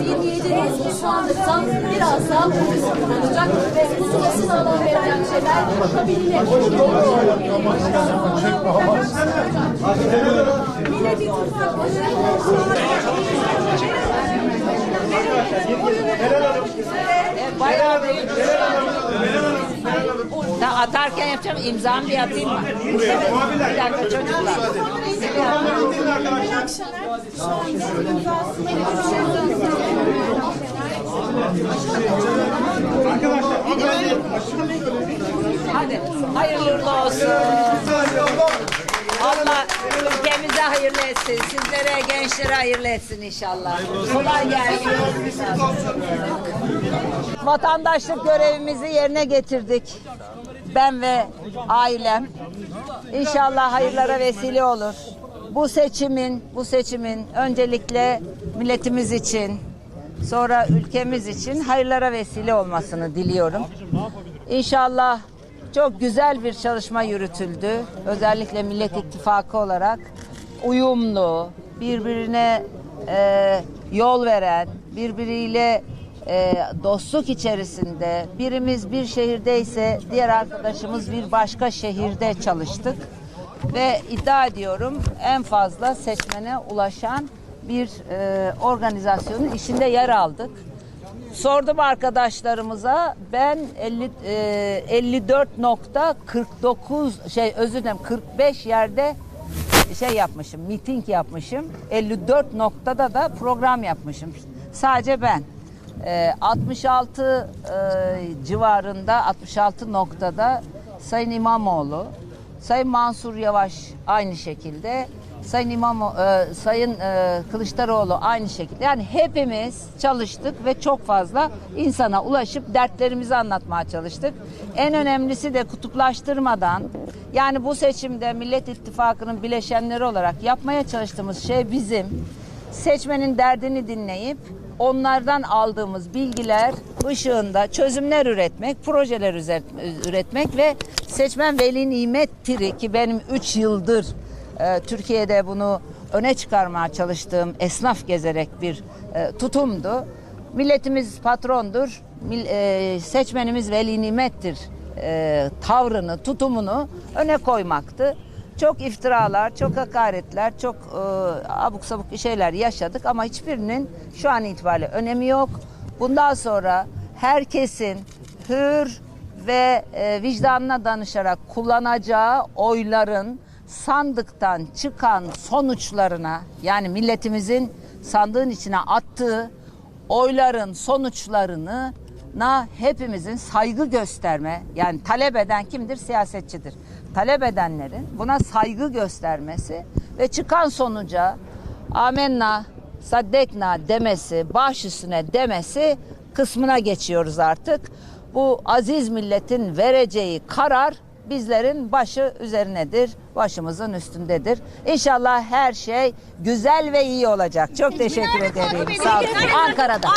bilmeliyiz ki şu anda zam biraz daha ve uzun ısın alan verilen şeyler yapabilir. Millet Bayağı büyük. Da atarken yapacağım imzamı bir atayım mı? Bir dakika çocuklar. Hadi hayırlı olsun. Allah ülkemize hayırlı etsin. Sizlere, gençlere hayırlı etsin inşallah. Kolay gelsin. Vatandaşlık görevimizi yerine getirdik. Ben ve ailem. İnşallah hayırlara vesile olur. Bu seçimin, bu seçimin öncelikle milletimiz için, sonra ülkemiz için hayırlara vesile olmasını diliyorum. İnşallah çok güzel bir çalışma yürütüldü. Özellikle Millet İttifakı olarak uyumlu, birbirine e, yol veren, birbiriyle e, dostluk içerisinde birimiz bir şehirdeyse diğer arkadaşımız bir başka şehirde çalıştık ve iddia ediyorum en fazla seçmene ulaşan bir e, organizasyonun içinde yer aldık. Sordum arkadaşlarımıza ben 50 e, 54.49 şey özür dilerim 45 yerde şey yapmışım, miting yapmışım. 54 noktada da program yapmışım. Sadece ben. E, 66 e, civarında 66 noktada Sayın İmamoğlu, Sayın Mansur Yavaş aynı şekilde, Sayın İmam e, Sayın e, Kılıçdaroğlu aynı şekilde. Yani hepimiz çalıştık ve çok fazla insana ulaşıp dertlerimizi anlatmaya çalıştık. En önemlisi de kutuplaştırmadan yani bu seçimde Millet İttifakı'nın bileşenleri olarak yapmaya çalıştığımız şey bizim seçmenin derdini dinleyip onlardan aldığımız bilgiler ışığında çözümler üretmek, projeler üretmek ve seçmen veli nimettir ki benim 3 yıldır e, Türkiye'de bunu öne çıkarmaya çalıştığım esnaf gezerek bir e, tutumdu. Milletimiz patrondur, mil- e, seçmenimiz veli nimettir e, tavrını, tutumunu öne koymaktı. Çok iftiralar, çok hakaretler, çok e, abuk sabuk şeyler yaşadık ama hiçbirinin şu an itibariyle önemi yok. Bundan sonra herkesin hür ve e, vicdanına danışarak kullanacağı oyların sandıktan çıkan sonuçlarına yani milletimizin sandığın içine attığı oyların sonuçlarını na hepimizin saygı gösterme yani talep eden kimdir? Siyasetçidir. Talep edenlerin buna saygı göstermesi ve çıkan sonuca amenna saddekna demesi, baş üstüne demesi kısmına geçiyoruz artık. Bu aziz milletin vereceği karar bizlerin başı üzerinedir, başımızın üstündedir. İnşallah her şey güzel ve iyi olacak. Çok teşekkür ederim. Sağ olun. Ankara'da.